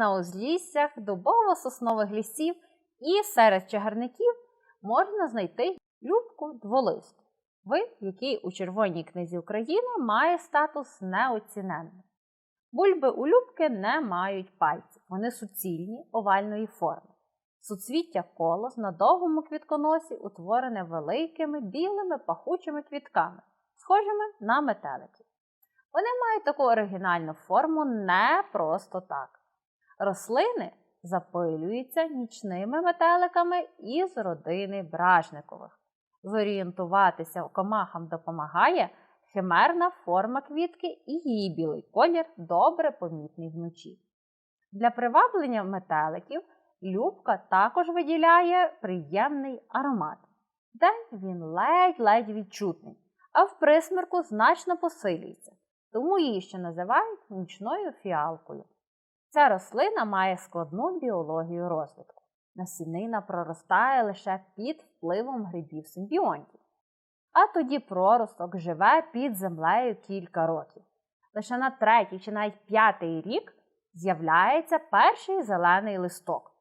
на узліссях дубово-соснових лісів і серед чагарників можна знайти любку дволисту, вид, який у Червоній книзі України має статус неоціненний. Бульби у любки не мають пальців, вони суцільні овальної форми. Суцвіття колос на довгому квітконосі утворене великими білими пахучими квітками, схожими на метелики. Вони мають таку оригінальну форму не просто так. Рослини запилюються нічними метеликами із родини бражникових. Зорієнтуватися комахам допомагає химерна форма квітки і її білий колір добре помітний вночі. Для приваблення метеликів любка також виділяє приємний аромат. Вдень він ледь-ледь відчутний, а в присмерку значно посилюється, тому її ще називають нічною фіалкою. Ця рослина має складну біологію розвитку. Насінина проростає лише під впливом грибів симбіонтів. А тоді проросток живе під землею кілька років. Лише на третій чи навіть п'ятий рік з'являється перший зелений листок.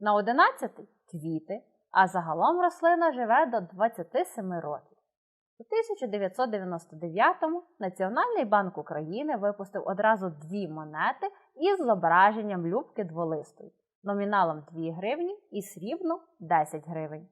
На одинадцятий квіти, а загалом рослина живе до 27 років. У 1999-му Національний банк України випустив одразу дві монети із зображенням любки дволистої, номіналом 2 гривні і срібно 10 гривень.